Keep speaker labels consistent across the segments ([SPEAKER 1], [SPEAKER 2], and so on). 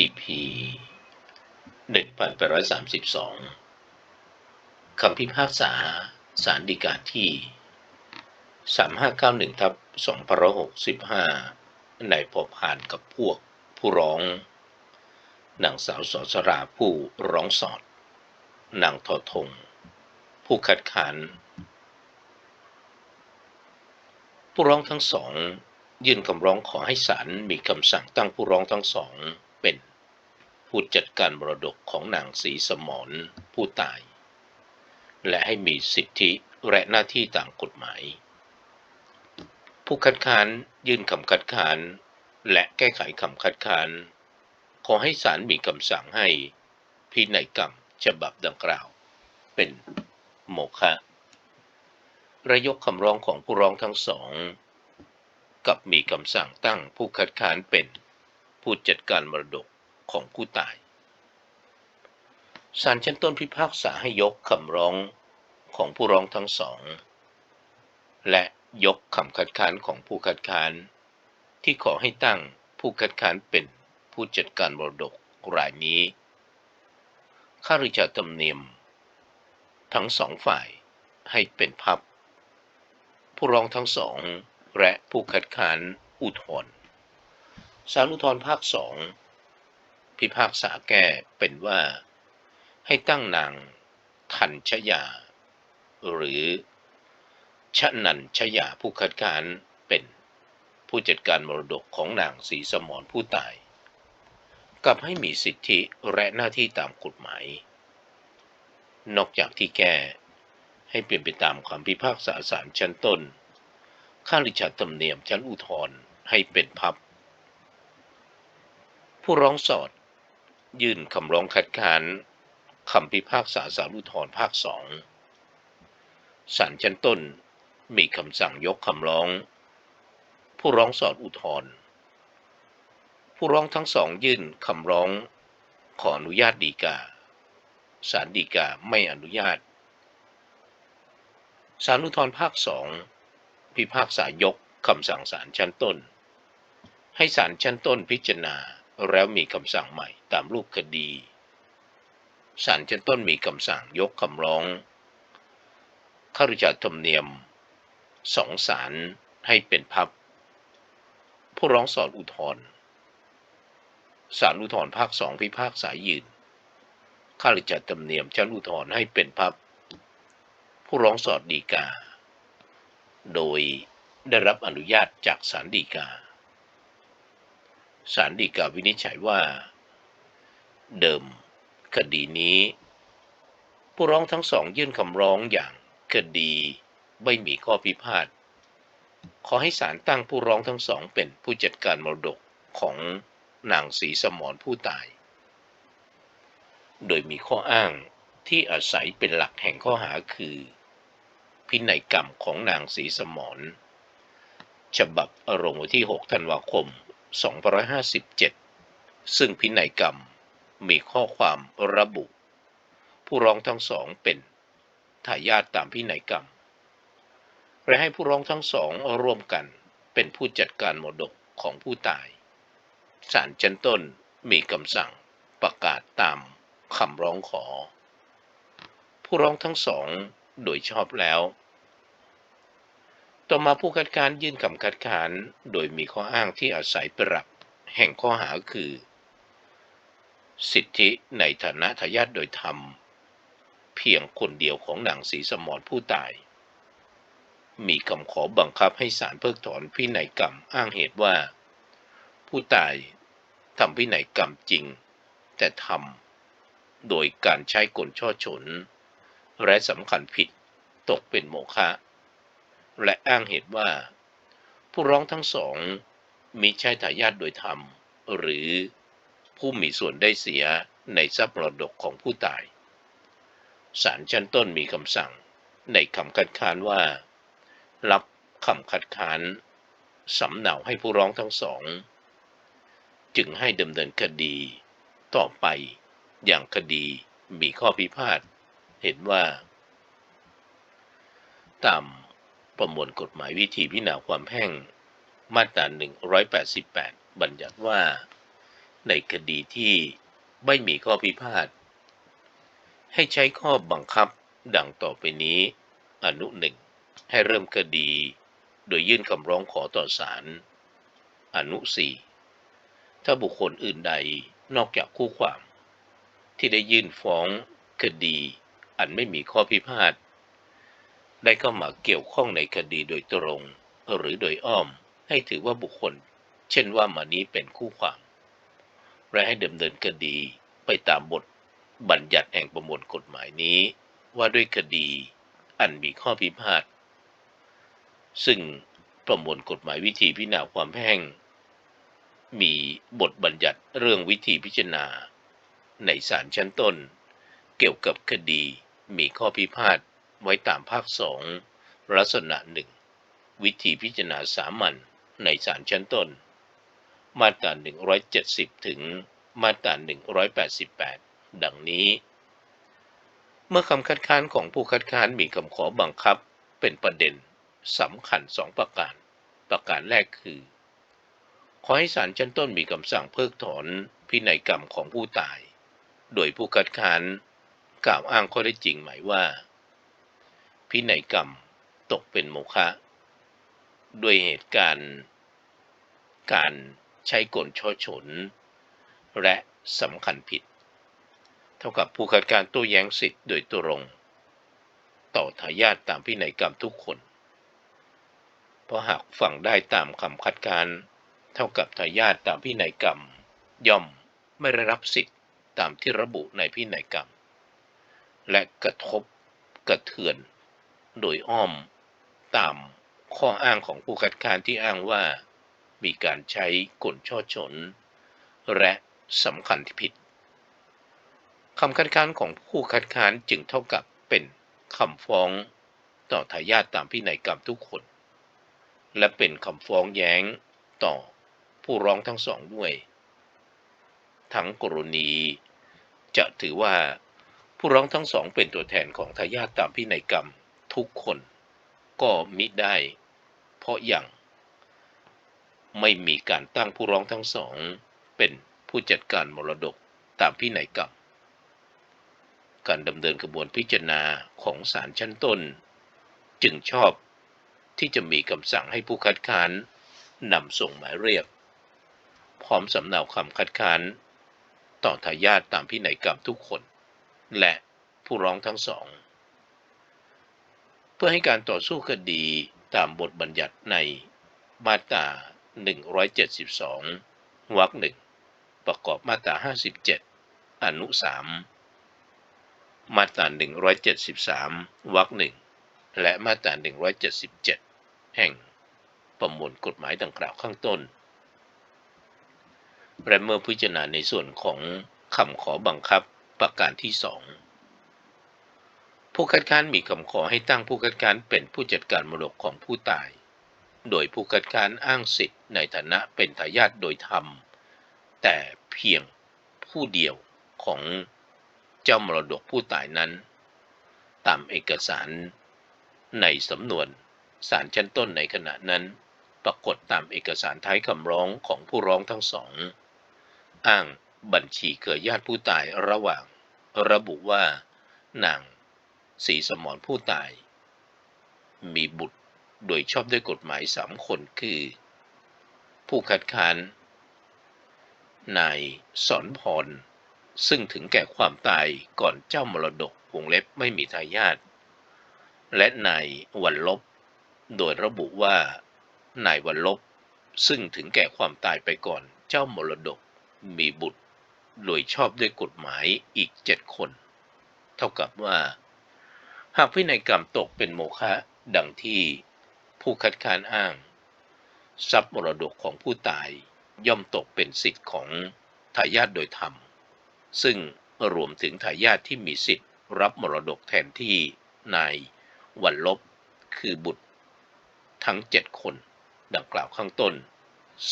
[SPEAKER 1] EP 1832 คำพิพากษาสารดีกาที่ 3591ทับ2565ในพบหานกับพวกผู้ร้อง นางสาวสอสราผู้ร้องสอด นางทอทง ผู้คัดค้านผู้ร้องทั้งสอง ยื่นคำร้องขอให้ศาลมีคำสั่งตั้งผู้ร้องทั้งสอง เป็นผู้จัดการมรดกของนางศรีสมรผู้ตาย และให้มีสิทธิและหน้าที่ตามกฎหมาย ผู้คัดค้านยื่นคำคัดค้านและแก้ไขคำคัดค้านขอให้ศาลมีคำสั่งให้พินัยกรรมฉบับดังกล่าว เป็นโมฆะระยกคำร้องของผู้ร้องทั้งสอง กับมีคำสั่งตั้งผู้คัดค้านเป็น ผู้จัดการมรดกของผู้ตายศาลชั้นต้นพิพากษาให้ยกคำร้องของผู้ร้องทั้งสอง และยกคำคัดค้านของผู้คัดค้าน ที่ขอให้ตั้งผู้คัดค้านเป็นผู้จัดการมรดกรายนี้ข้าราชการธรรมเนียม ทั้งสองฝ่ายให้เป็นพับ ผู้ร้องทั้งสองและผู้คัดค้านอุทธรณ์ ศาลอุทธรภาคสองพิพากษาแก้เป็นว่า ให้ตั้งนางทันชยา หรือชะนันชยาผู้คัดค้านเป็นผู้จัดการมรดกของนางศรีสมรผู้ตาย กับให้มีสิทธิและหน้าที่ตามกฎหมาย นอกจากที่แก้ให้เปลี่ยนไปตามคำพิพากษาศาลชั้นต้น ข้าราชการธรรมเนียมชั้นอุทธรณ์ให้เป็นพับ ผู้ร้องสอด ยื่นคำร้องคัดค้านคำพิพากษาศาลุทธรภาคสองศาลชั้นต้นมีคำสั่งยกคำร้อง ผู้ร้องสอดอุทธรผู้ร้องทั้งสองยื่นคำร้อง ขออนุญาตฎีกาศาลฎีกาไม่อนุญาตศาลอุทธรภาคสองพิพากษายกคำสั่งศาลชั้นต้น ให้ศาลชั้นต้นพิจารณา แล้วมีคำสั่งใหม่ตามรูปคดีศาลชั้นต้นมีคำสั่งยกคำร้องข้าราชการธรรมเนียมสองศาลให้เป็นพับ ผู้ร้องสอดอุทธรศาลอุทธรภาคสองพิพากษายืนข้าราชการธรรมเนียมชั้นอุทธรให้เป็นพับ ผู้ร้องสอดดีกา โดยได้รับอนุญาตจากศาลฎีกา ศาลฎีกาวินิจฉัยว่า เดิม คดีนี้ ผู้ร้องทั้งสองยื่นคำร้องอย่างคดีไม่มีข้อพิพาทขอให้ศาลตั้งผู้ร้องทั้งสองเป็นผู้จัดการมรดกของนางศรีสมรผู้ตาย โดยมีข้ออ้างที่อาศัยเป็นหลักแห่งข้อหาคือ พินัยกรรมของนางศรีสมรฉบับอารมณ์วันที่ 6 ธันวาคม 2557 ซึ่งพินัยกรรมมีข้อความระบุ ผู้ร้องทั้งสองเป็นทายาทตามพินัยกรรม และให้ผู้ร้องทั้งสองร่วมกันเป็นผู้จัดการมรดกของผู้ตายศาลชั้นต้นมีคำสั่งประกาศตามคำร้องขอ ผู้ร้องทั้งสองโดยชอบแล้ว ต่อมาผู้คัดค้านยื่นคำคัดค้านโดยมีข้ออ้างที่อาศัยเป็นหลักแห่งข้อหาคือ สิทธิในฐานะทายาทโดยธรรม เพียงคนเดียวของนางศรีสมรผู้ตาย มีคำขอบังคับให้ศาลเพิกถอนพินัยกรรมอ้างเหตุว่า ผู้ตายทำพินัยกรรมจริง แต่ทำโดยการใช้กลช่อฉน และสำคัญผิดตกเป็นโมฆะ และอ้างเหตุว่า ผู้ร้องทั้งสองมีใช่ทายาทโดยธรรม หรือผู้มีส่วนได้เสียในทรัพย์มรดกของผู้ตายศาลชั้นต้นมีคำสั่งในคำคัดค้านว่า รับคำคัดค้านสำเนาให้ผู้ร้องทั้งสอง จึงให้ดำเนินคดีต่อไปอย่างคดีมีข้อพิพาท เห็นว่า ตาม ประมวลกฎหมายวิธีพิจารณาความแพ่งมาตรา 188 บัญญัติว่า ในคดีที่ไม่มีข้อพิพาท ให้ใช้ข้อบังคับดังต่อไปนี้ อนุหนึ่งให้เริ่มคดี โดยยื่นคำร้องขอต่อศาลอนุสี่ถ้าบุคคลอื่นใดนอกจากคู่ความ ที่ได้ยื่นฟ้องคดี อันไม่มีข้อพิพาท ได้เข้ามาเกี่ยวข้องในคดีโดยตรง หรือโดยอ้อม ให้ถือว่าบุคคล เช่นว่ามานี้เป็นคู่ความ และให้ดำเนินคดีไปตามบทบัญญัติแห่งประมวลกฎหมายนี้ ว่าด้วยคดีอันมีข้อพิพาทซึ่งประมวลกฎหมายวิธีพิจารณาความแพ่งมีบทบัญญัติเรื่องวิธีพิจารณา ในศาลชั้นต้น เกี่ยวกับคดีมีข้อพิพาท ไว้ตามภาคสองลักษณะหนึ่งวิธีพิจารณาสามัญในศาลชั้นต้น มาตรา170 ถึงมาตรา188 ดังนี้ เมื่อคำคัดค้านของผู้คัดค้านมีคำขอบังคับเป็นประเด็นสำคัญสองประการ ประการแรกคือ ขอให้ศาลชั้นต้นมีคำสั่งเพิกถอนพินัยกรรมของผู้ตาย โดยผู้คัดค้านกล่าวอ้างข้อได้จริงหมายว่า พินัยกรรมตกเป็นโมฆะด้วยเหตุการณ์ การใช้กลช่อฉน และสำคัญผิด เท่ากับผู้คัดการโต้แย้งสิทธิ์โดยตรง ต่อทายาทตามพินัยกรรมทุกคน เพราะหากฟังได้ตามคำคัดค้านเท่ากับทายาทตามพินัยกรรม ย่อมไม่ได้รับสิทธิ์ตามที่ระบุในพินัยกรรม และกระทบกระเทือน โดยอ้อม ตามข้ออ้างของผู้คัดค้านที่อ้างว่า มีการใช้กลช่อฉน และสำคัญที่ผิดคำคัดค้านของผู้คัดค้านจึงเท่ากับเป็นคำฟ้องต่อทายาทตามพินัยกรรมทุกคน และเป็นคำฟ้องแย้งต่อผู้ร้องทั้งสองด้วย ทั้งกรณี จะถือว่าผู้ร้องทั้งสองเป็นตัวแทนของทายาทตามพินัยกรรม ทุกคนก็มิได้ เพราะอย่าง ไม่มีการตั้งผู้ร้องทั้งสอง เป็นผู้จัดการมรดกตามพินัยกรรม การดำเนินกระบวนพิจารณาของศาลชั้นต้น จึงชอบที่จะมีคำสั่งให้ผู้คัดค้านนำส่งหมายเรียก พร้อมสำเนาคำคัดค้านต่อทายาทตามพินัยกรรมทุกคน และผู้ร้องทั้งสอง พื่อให้การต่อสู้คดีตามบทบัญญัติในมาตรา 172 วรรคหนึ่งประกอบมาตรา 57 อนุ 3 มาตรา 173 วรรคหนึ่งและมาตรา 177 แห่งประมวลกฎหมายดังกล่าวข้างต้น และเมื่อพิจารณาในส่วนของคำขอบังคับประการที่สอง ผู้คัดค้านมีคำขอให้ตั้งผู้คัดค้านเป็นผู้จัดการมรดกของผู้ตาย โดยผู้คัดค้านอ้างสิทธิ์ในฐานะเป็นทายาทโดยธรรม แต่เพียงผู้เดียวของเจ้ามรดกผู้ตายนั้น ตามเอกสารในสำนวนศาลชั้นต้นในขณะนั้น ปรากฏตามเอกสารท้ายคำร้องของผู้ร้องทั้งสอง อ้างบัญชีเครือญาติผู้ตายระหว่าง ระบุว่านาง ศรีสมรผู้ตาย มีบุตรโดยชอบด้วยกฎหมายสามคนคือ ผู้คัดค้านนายสอนพร ซึ่งถึงแก่ความตายก่อนเจ้ามรดกวงเล็บไม่มีทายาทและนายวันลบ โดยระบุว่านายวันลบ ซึ่งถึงแก่ความตายไปก่อนเจ้ามรดกมีบุตร โดยชอบด้วยกฎหมายอีกเจ็ดคน เท่ากับว่า หากพินัยกรรมตกเป็นโมฆะดังที่ผู้คัดค้านอ้าง ทรัพย์มรดกของผู้ตายย่อมตกเป็นสิทธิ์ของทายาทโดยธรรม ซึ่งรวมถึงทายาทที่มีสิทธิ์ รับมรดกแทนที่นายวันลบคือบุตร ทั้งเจ็ดคนดังกล่าวข้างต้น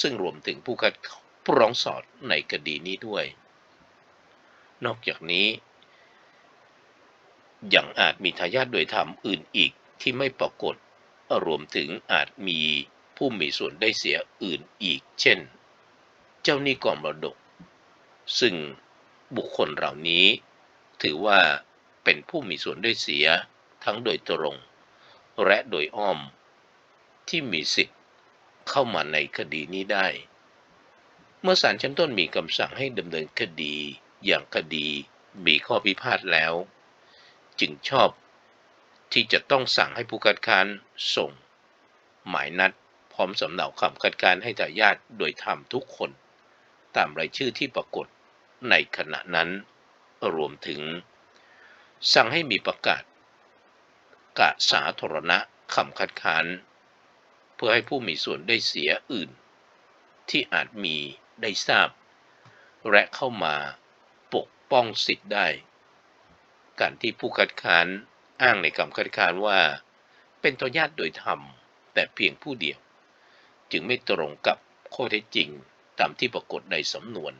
[SPEAKER 1] ซึ่งรวมถึงผู้คัดผู้ร้องสอดในคดีนี้ด้วย นอกจากนี้ ยังอาจมีทายาทโดยธรรมอื่นอีกที่ไม่ปรากฏ รวมถึงอาจมีผู้มีส่วนได้เสียอื่นอีก เช่น เจ้าหนี้กองมรดก ซึ่งบุคคลเหล่านี้ ถือว่าเป็นผู้มีส่วนได้เสียทั้งโดยตรง และโดยอ้อม ที่มีสิทธิ์เข้ามาในคดีนี้ได้ เมื่อศาลชั้นต้นมีคำสั่งให้ดำเนินคดีอย่างคดีมีข้อพิพาทแล้ว จึงชอบที่จะต้องสั่งให้ผู้คัดค้านส่ง หมายนัดพร้อมสำเนาคำคัดค้านให้ทายาทโดยธรรมทุกคน ตามรายชื่อที่ปรากฏในขณะนั้น รวมถึง สั่งให้มีประกาศกะสาธารณะคำคัดค้าน เพื่อให้ผู้มีส่วนได้เสียอื่น ที่อาจมีได้ทราบ และเข้ามาปกป้องสิทธิ์ได้ การที่ผู้คัดค้านอ้างในคำคัดค้านว่า เป็นตัวญาติโดยธรรม แต่เพียงผู้เดียว จึงไม่ตรงกับข้อเท็จจริงตามที่ปรากฏในสำนวน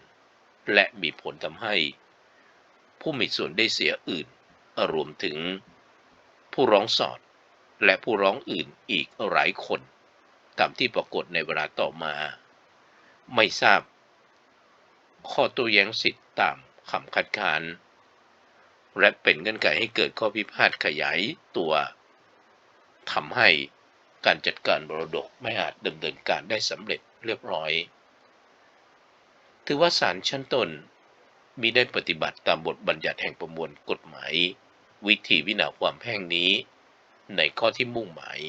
[SPEAKER 1] และมีผลทำให้ ผู้มีส่วนได้เสียอื่น รวมถึง ผู้ร้องสอด และผู้ร้องอื่นอีกหลายคน ตามที่ปรากฏในเวลาต่อมา ไม่ทราบ ข้อโต้แย้งสิทธิ์ตามคำคัดค้าน และเป็นเงื่อนไขให้เกิดข้อพิพาทขยายตัวทำให้การจัดการมรดกไม่อาจดำเนินการได้สำเร็จเรียบร้อย ถือว่าศาลชั้นต้นมีได้ปฏิบัติตามบทบัญญัติแห่งประมวลกฎหมาย วิธีวินาความแพ่งนี้ ในข้อที่มุ่งหมาย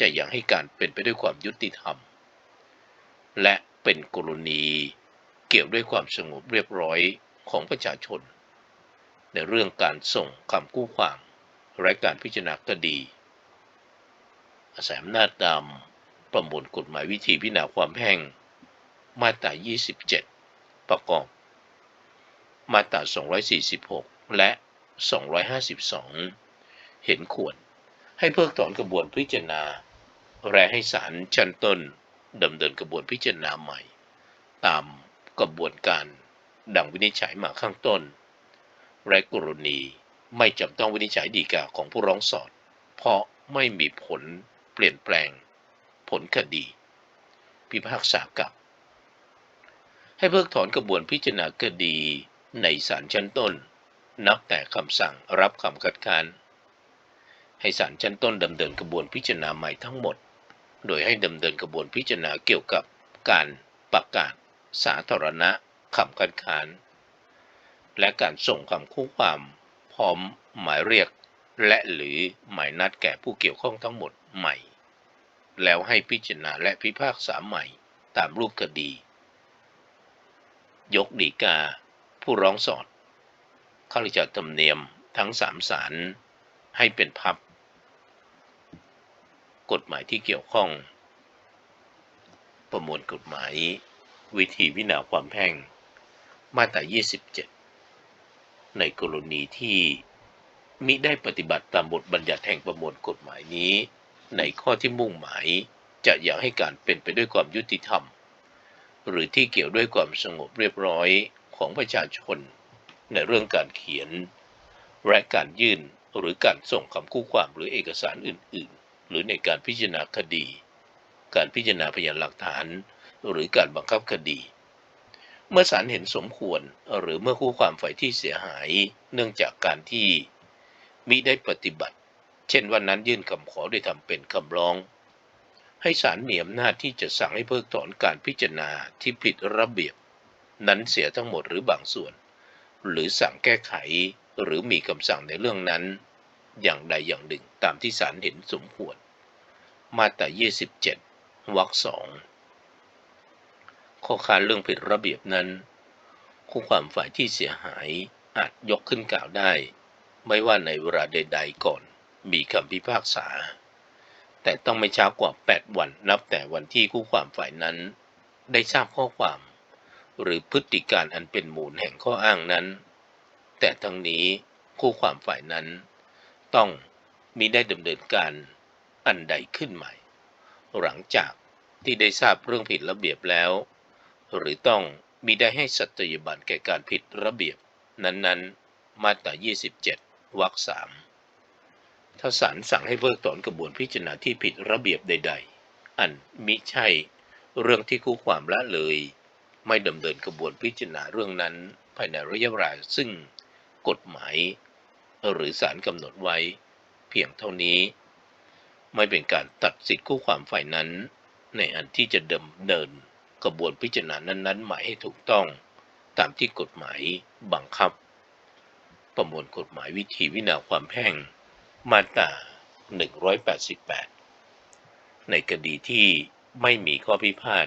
[SPEAKER 1] จะยังให้การเป็นไปด้วยความยุติธรรม และเป็นกรณีเกี่ยวด้วยความสงบเรียบร้อยของประชาชน ในเรื่องการส่งคำกู้ความและการพิจารณาคดี อาศัยอำนาจตามประมวลกฎหมายวิธีพิจารณาความแพ่ง มาตรา 27 ประกอบ มาตรา 246 และ 252 เห็นควร ให้เพิกถอนกระบวนพิจารณาและให้ศาลชั้นต้นดำเนินกระบวนพิจารณาใหม่ ตามกระบวนการดังวินิจฉัยมาข้างต้น และกรณีไม่จำต้องวินิจฉัยดีกาของผู้ร้องสอด เพราะไม่มีผลเปลี่ยนแปลง ผลคดี พิพากษากับ ให้เพิกถอนกระบวนพิจารณาคดีในศาลชั้นต้น นับแต่คำสั่งรับคำคัดค้าน ให้ศาลชั้นต้นดำเนินกระบวนพิจารณาใหม่ทั้งหมด โดยให้ดำเนินกระบวนพิจารณาเกี่ยวกับการประกาศสาธารณะคำคัดค้าน และการส่งคำคู่ความ พร้อมหมายเรียก และหรือหมายนัดแก่ผู้เกี่ยวข้องทั้งหมดใหม่ แล้วให้พิจารณาและพิพากษาใหม่ตามรูปคดี ยกดีกา ผู้ร้องสอดข้าราชการธรรมเนียมทั้งสามศาลให้เป็นพับ กฎหมายที่เกี่ยวข้อง ประมวลกฎหมาย วิธีวินาความแพ่ง มาตรา 27 ในกรณีที่มิได้ปฏิบัติตามบทบัญญัติแห่งประมวลกฎหมายนี้ ในข้อที่มุ่งหมายจะอยากให้การเป็นไปด้วยความยุติธรรม หรือที่เกี่ยวด้วยความสงบเรียบร้อยของประชาชน ในเรื่องการเขียน และการยื่นหรือการส่งคำคู่ความหรือเอกสารอื่น ๆ หรือในการพิจารณาคดี การพิจารณาพยานหลักฐาน หรือการบังคับคดี เมื่อศาลเห็นสมควรหรือเมื่อคู่ความฝ่ายที่เสียหาย เนื่องจากการที่มิได้ปฏิบัติ เช่นวันนั้นยื่นคำขอโดยทำเป็นคำร้อง ให้ศาลมีอำนาจที่จะสั่งให้เพิกถอนการพิจารณาที่ผิดระเบียบ นั้นเสียทั้งหมดหรือบางส่วน หรือสั่งแก้ไขหรือมีคำสั่งในเรื่องนั้น อย่างใดอย่างหนึ่งตามที่ศาลเห็นสมควร มาตรา 27 วรรคสอง ข้อค้านเรื่องผิดระเบียบนั้น คู่ความฝ่ายที่เสียหายอาจยกขึ้นกล่าวได้ ไม่ว่าในเวลาใด ๆ ก่อนมีคำพิพากษา แต่ต้องไม่ช้ากว่า 8 วันนับแต่วันที่คู่ความฝ่ายนั้น ได้ทราบข้อความ หรือพฤติการอันเป็นมูลแห่งข้ออ้างนั้น แต่ทั้งนี้คู่ความฝ่ายนั้น ต้องมีได้ดำเนินการอันใดขึ้นใหม่ หลังจากที่ได้ทราบเรื่องผิดระเบียบแล้ว หรือต้องมีได้ให้สัตยบันแก่การผิดระเบียบ นั้นๆ มาตรา 27 วรรคสามถ้าศาลสั่งให้เพิกถอนกระบวนพิจารณาที่ผิดระเบียบใด ๆ อันมิใช่เรื่องที่คู่ความละเลย ไม่ดำเนินกระบวนพิจารณาเรื่องนั้นภายในระยะเวลาซึ่งกฎหมาย หรือศาลกำหนดไว้ เพียงเท่านี้ ไม่เป็นการตัดสิทธิคู่ความฝ่ายนั้น ในอันที่จะดำเนิน กระบวนพิจารณานั้นๆหมายให้ถูกต้องตามที่กฎหมายบังคับ ประมวลกฎหมายวิธีวินาความแพ่งมาตรา 188 ในคดีที่ไม่มีข้อพิพาท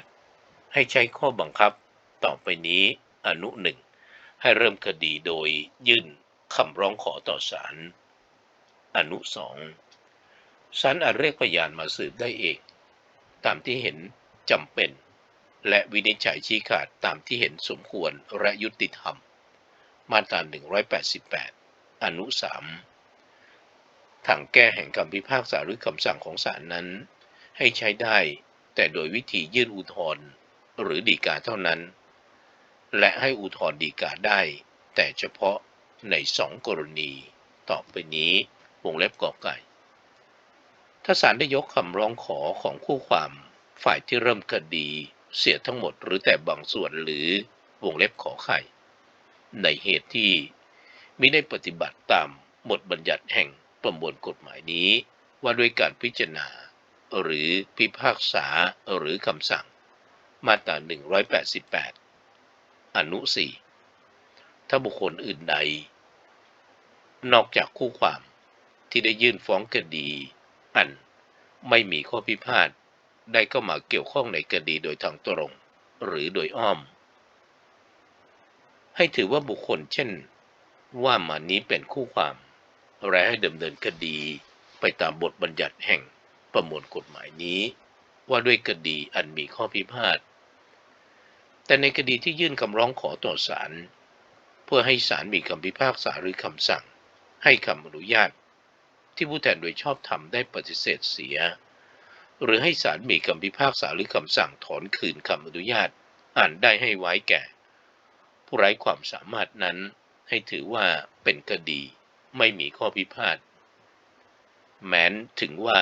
[SPEAKER 1] ให้ใช้ข้อบังคับต่อไปนี้อนุหนึ่งให้เริ่มคดีโดยยื่นคำร้องขอต่อศาลอนุสองศาลอาจเรียกพยานมาสืบได้เอง ตามที่เห็นจำเป็น และวินิจฉัยชี้ขาดตามที่เห็นสมควรและยุติธรรม มาตรา 188 อนุ 3 ทางแก้แห่งคำพิพากษาหรือคำสั่งของศาลนั้น ให้ใช้ได้ แต่โดยวิธียื่นอุทธรณ์หรือดีกาเท่านั้น และให้อุทธรณ์ดีกาได้ แต่เฉพาะในสองกรณีต่อไปนี้วงเล็บกอบไก่ถ้าศาลได้ยกคำร้องขอของคู่ความฝ่ายที่เริ่มคดี เสียทั้งหมดหรือแต่บางส่วนหรือวงเล็บขอไข่ ในเหตุที่มิได้ปฏิบัติตามบทบัญญัติแห่งประมวลกฎหมายนี้ ว่าด้วยการพิจารณา หรือพิพากษาหรือคำสั่ง มาตรา 188 อนุ 4 ถ้าบุคคลอื่นใด นอกจากคู่ความที่ได้ยื่นฟ้องคดี อันไม่มีข้อพิพาท ได้เข้ามาเกี่ยวข้องในคดีโดยทางตรง หรือโดยอ้อม ให้ถือว่าบุคคลเช่น ว่ามานี้เป็นคู่ความ และให้ดำเนินคดีไปตามบทบัญญัติแห่งประมวลกฎหมายนี้ ว่าด้วยคดีอันมีข้อพิพาท แต่ในคดีที่ยื่นคำร้องขอต่อศาลเพื่อให้ศาลมีคำพิพากษาหรือคำสั่ง ให้คำอนุญาต ที่ผู้แทนโดยชอบธรรมได้ปฏิเสธเสีย หรือให้ศาลมีคำพิพากษาหรือคำสั่งถอนคืนคำอนุญาตอ่านได้ให้ไว้แก่ ผู้ไร้ความสามารถนั้นให้ถือว่าเป็นคดีไม่มีข้อพิพาทแม้นถึงว่า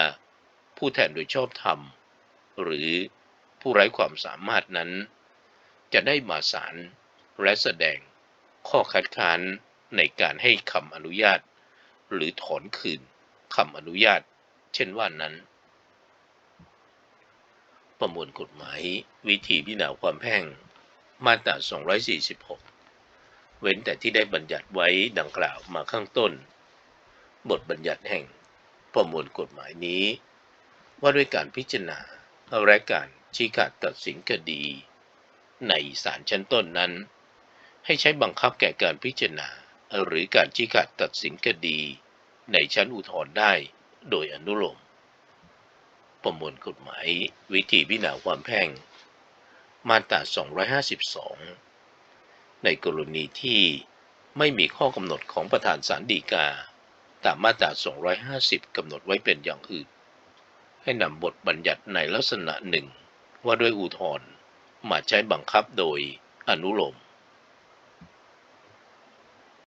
[SPEAKER 1] ผู้แทนโดยชอบธรรม หรือผู้ไร้ความสามารถนั้น จะได้มาศาลและแสดงข้อคัดค้านในการให้คำอนุญาต หรือถอนคืนคำอนุญาต เช่นว่านั้น ประมวลกฎหมาย วิธีพิจารณาความแพ่ง มาตรา 246 เว้นแต่ที่ได้บัญญัติไว้ดังกล่าวมาข้างต้น บทบัญญัติแห่งประมวลกฎหมายนี้ ว่าด้วยการพิจารณาและการชี้ขาดตัดสินคดี ในศาลชั้นต้นนั้น ให้ใช้บังคับแก่การพิจารณา หรือการชี้ขาดตัดสินคดี ในชั้นอุทธรณ์ได้โดยอนุโลม ประมวลกฎหมายวิธีพิจารณาความแพ่ง มาตรา 252 ในกรณีที่ไม่มีข้อกำหนดของประธานศาลฎีกา ตามมาตรา 250 กำหนดไว้เป็นอย่างอื่น ให้นำบทบัญญัติในลักษณะหนึ่งว่าด้วยอุทธรณ์มาใช้บังคับโดยอนุโลม